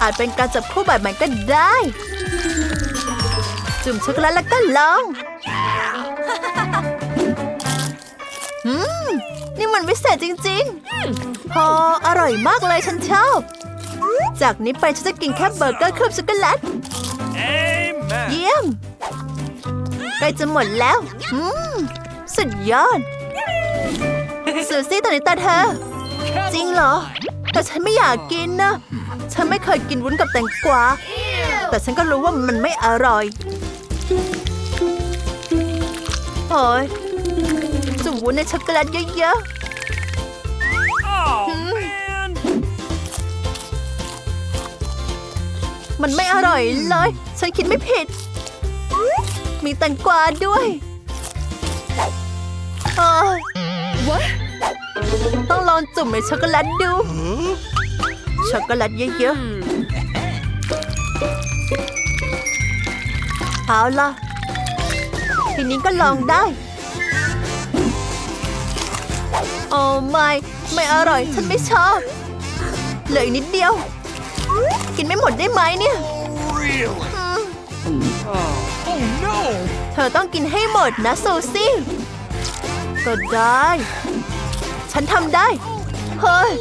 อาจเป็นการจับคู่แบบใหม่ก็ได้ จุ่มช็อกโกแลตแล้วก็ลองอืมนี่มันวิเศษจริงๆ พออร่อยมากเลยฉันชอบ จากนี้ไปฉันจะกินแค่เบอร์เกอร์เคลือบช็อกโกแลต Amen. เยี่ยมใกล้จะหมดแล้ว อืม สุดยอดซูซี่ตอนนี้ตาเธอ จริงเหรอ แต่ฉันไม่อยากกินนะ ฉันไม่เคยกินวุ้นกับแตงกวา แต่ฉันก็รู้ว่ามันไม่อร่อยโอ้ยจุ่มวุ้นในช็อกโกแลตเยอะ Oh Hmm. man. ๆมันไม่อร่อยเลย ฉันคิดไม่ผิด มีแตงกวาด้วย ต้องลองจุ่มในช็อกโกแลตดู ช็อกโกแลตเยอะๆ เอาล่ะ ทีนี้ก็ลองได้ โอ้ไม่ไม่อร่อย ฉันไม่ชอบ เหลืออีกนิดเดียว กินไม่หมดได้ไหมเนี่ย Really? อืม Oh. Oh no. เธอต้องกินให้หมดนะซูซี่ ก็ได้ ฉันทำได้ เฮ้ย